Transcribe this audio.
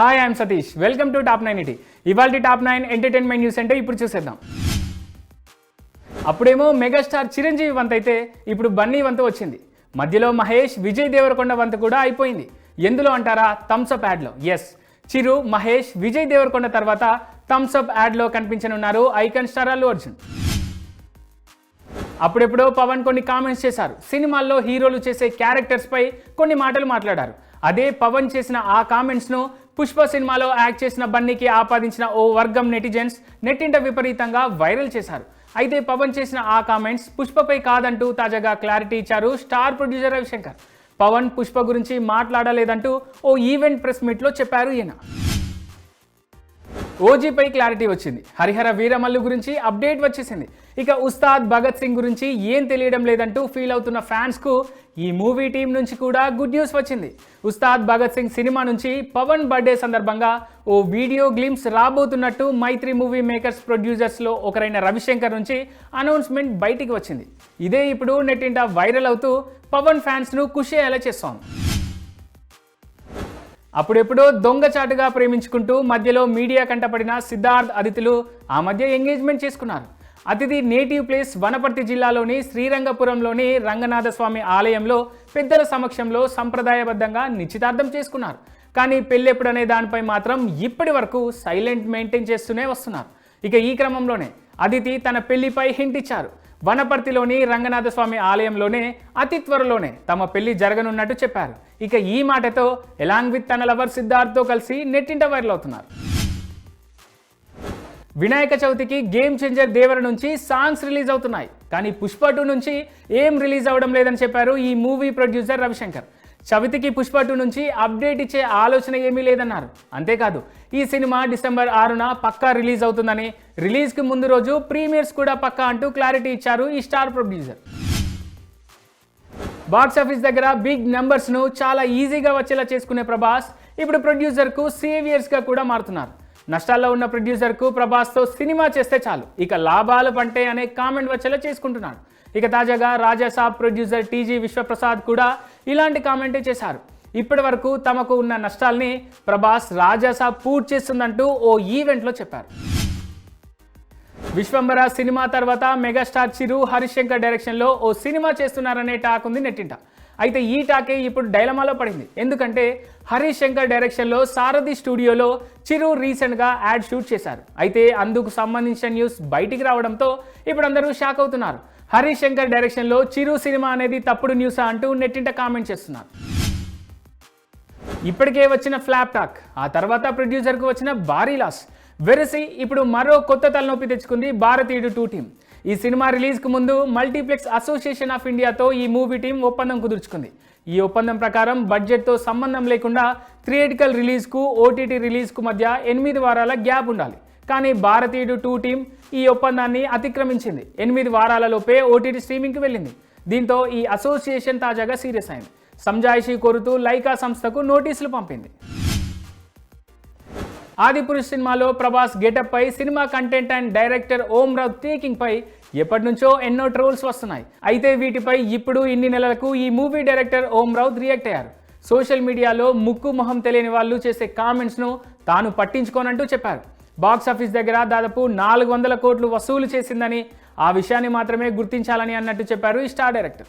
Hi I'm Satish welcome to top nine ET ఇవాళ top nine entertainment news అంటే ఇప్పుడు చూసేద్దాం. అప్పుడేమో మెగాస్టార్ చిరంజీవి వంత అయితే ఇప్పుడు బన్నీ వంతు వచ్చింది. మధ్యలో మహేష్ విజయ్ దేవరకొండ వంతు కూడా అయిపోయింది. ఎందులో అంటారా? థమ్స్అప్ యాడ్లో ఎస్ చిరు మహేష్ విజయ్ దేవరకొండ తర్వాత థమ్స్ అప్ యాడ్లో కనిపించనున్నారు ఐకన్ స్టార్ అల్లు అర్జున్. అప్పుడెప్పుడో పవన్ కొన్ని కామెంట్స్ చేశారు. సినిమాల్లో హీరోలు చేసే క్యారెక్టర్స్ పై కొన్ని మాటలు మాట్లాడారు. అదే పవన్ చేసిన ఆ కామెంట్స్ను పుష్ప సినిమాలో యాక్ట్ చేసిన బన్నీకి ఆపాదించిన ఓ వర్గం నెటిజన్స్ నెట్టింట విపరీతంగా వైరల్ చేశారు. అయితే పవన్ చేసిన ఆ కామెంట్స్ పుష్పపై కాదంటూ తాజాగా క్లారిటీ ఇచ్చారు స్టార్ ప్రొడ్యూసర్ రవిశంకర్. పవన్ పుష్ప గురించి మాట్లాడలేదంటూ ఓ ఈవెంట్ ప్రెస్ మీట్లో చెప్పారు ఈయన. ఓజీపై క్లారిటీ వచ్చింది. హరిహర వీరమల్లు గురించి అప్డేట్ వచ్చేసింది. ఇక ఉస్తాద్ భగత్ సింగ్ గురించి ఏం తెలియడం లేదంటూ ఫీల్ అవుతున్న ఫ్యాన్స్కు ఈ మూవీ టీం నుంచి కూడా గుడ్ న్యూస్ వచ్చింది. ఉస్తాద్ భగత్ సింగ్ సినిమా నుంచి పవన్ బర్త్డే సందర్భంగా ఓ వీడియో గ్లిమ్స్ రాబోతున్నట్టు మైత్రి మూవీ మేకర్స్ ప్రొడ్యూసర్స్లో ఒకరైన రవిశంకర్ నుంచి అనౌన్స్మెంట్ బయటికి వచ్చింది. ఇదే ఇప్పుడు నెట్టింట వైరల్ అవుతూ పవన్ ఫ్యాన్స్ను ఖుషి అయ్యేలా చేస్తోంది. అప్పుడెప్పుడో దొంగచాటుగా ప్రేమించుకుంటూ మధ్యలో మీడియా కంటపడిన సిద్ధార్థ్ అతిథులు ఆ మధ్య ఎంగేజ్మెంట్ చేసుకున్నారు. అతిథి నేటివ్ ప్లేస్ వనపర్తి జిల్లాలోని శ్రీరంగపురంలోని రంగనాథ స్వామి ఆలయంలో పెద్దల సమక్షంలో సంప్రదాయబద్ధంగా నిశ్చితార్థం చేసుకున్నారు. కానీ పెళ్ళెప్పుడనే దానిపై మాత్రం ఇప్పటి వరకు సైలెంట్ మెయింటైన్ చేస్తూనే వస్తున్నారు. ఇక ఈ క్రమంలోనే అదితి తన పెళ్ళిపై హింట్ ఇచ్చారు. వనపర్తిలోని రంగనాథ స్వామి ఆలయంలోనే అతి త్వరలోనే తమ పెళ్ళి జరగనున్నట్టు చెప్పారు. ఇక ఈ మాటతో ఎలాంగ్ విత్ తన లవర్ సిద్ధార్థ్తో కలిసి నెట్టింట వైరల్ అవుతున్నారు. వినాయక చవితికి గేమ్ చేంజర్ దేవర నుంచి సాంగ్స్ రిలీజ్ అవుతున్నాయి. కానీ పుష్ప టూ నుంచి ఏం రిలీజ్ అవ్వడం లేదని చెప్పారు ఈ మూవీ ప్రొడ్యూసర్ రవిశంకర్. చవితికి పుష్ప టూ నుంచి అప్డేట్ ఇచ్చే ఆలోచన ఏమీ లేదన్నారు. అంతేకాదు ఈ సినిమా డిసెంబర్ ఆరున పక్కా రిలీజ్ అవుతుందని రిలీజ్కి ముందు రోజు ప్రీమియర్స్ కూడా పక్కా అంటూ క్లారిటీ ఇచ్చారు ఈ స్టార్ ప్రొడ్యూసర్. బాక్స్ ఆఫీస్ దగ్గర బిగ్ నెంబర్స్ను చాలా ఈజీగా వచ్చేలా చేసుకునే ప్రభాస్ ఇప్పుడు ప్రొడ్యూసర్కు సేవియర్స్గా కూడా మారుతున్నారు. నష్టాల్లో ఉన్న ప్రొడ్యూసర్కు ప్రభాస్తో సినిమా చేస్తే చాలు ఇక లాభాలు పంటే అనే కామెంట్ వచ్చేలా చేసుకుంటున్నాడు. ఇక తాజాగా రాజాసాబ్ ప్రొడ్యూసర్ టీజీ విశ్వప్రసాద్ కూడా ఇలాంటి కామెంటే చేశారు. ఇప్పటి వరకు తమకు ఉన్న నష్టాల్ని ప్రభాస్ రాజాసాబ్ పూర్తి చేస్తుందంటూ ఓ ఈవెంట్లో చెప్పారు. విశ్వంబర సినిమా తర్వాత మెగాస్టార్ చిరు హరిశంకర్ డైరెక్షన్లో ఓ సినిమా చేస్తున్నారనే టాక్ ఉంది నెట్టింట. అయితే ఈ టాకే ఇప్పుడు డైలమాలో పడింది. ఎందుకంటే హరీష్ శంకర్ డైరెక్షన్లో సారథి స్టూడియోలో చిరు రీసెంట్గా యాడ్ షూట్ చేశారు. అయితే అందుకు సంబంధించిన న్యూస్ బయటికి రావడంతో ఇప్పుడు అందరూ షాక్ అవుతున్నారు. హరీష్ శంకర్ డైరెక్షన్లో చిరు సినిమా అనేది తప్పుడు న్యూసా అంటూ నెట్టింట కామెంట్ చేస్తున్నారు. ఇప్పటికే వచ్చిన ఫ్లాప్ టాక్ ఆ తర్వాత ప్రొడ్యూసర్కు వచ్చిన భారీ లాస్. వెరసి ఇప్పుడు మరో కొత్త తలనొప్పి తెచ్చుకుంది భారతీయుడు టూ టీం ఈ సినిమా రిలీజ్కు ముందు మల్టీప్లెక్స్ అసోసియేషన్ ఆఫ్ ఇండియాతో ఈ మూవీ టీం ఒప్పందం కుదుర్చుకుంది. ఈ ఒప్పందం ప్రకారం బడ్జెట్తో సంబంధం లేకుండా థియేటికల్ రిలీజ్కు ఓటీటీ రిలీజ్కు మధ్య ఎనిమిది వారాల గ్యాప్ ఉండాలి. కానీ భారతీయుడు టూ టీం ఈ ఒప్పందాన్ని అతిక్రమించింది. ఎనిమిది వారాలలోపే ఓటీటీ స్ట్రీమింగ్కి వెళ్ళింది. దీంతో ఈ అసోసియేషన్ తాజాగా సీరియస్ అయింది. సంజాయిషీ కోరుతూ లైకా సంస్థకు నోటీసులు పంపింది. ఆదిపురుష్ సినిమాలో ప్రభాస్ గెటప్ పై cinema content and director Om Raut taking పై ఎప్పటి నుంచో ఎన్నో ట్రోల్స్ వస్తున్నాయి. అయితే వీటిపై ఇప్పుడు ఇన్ని నెలలకు ఈ movie director Om Raut react అయ్యారు. సోషల్ మీడియాలో ముక్కు మొహం తెలియని వాళ్ళు చేసే కామెంట్స్ను తాను పట్టించుకోనంటూ చెప్పారు. బాక్స్ ఆఫీస్ దగ్గర దాదాపు నాలుగు వందల కోట్లు వసూలు చేసిందని ఆ విషయాన్ని మాత్రమే గుర్తించాలని అన్నట్టు చెప్పారు ఈ స్టార్ డైరెక్టర్.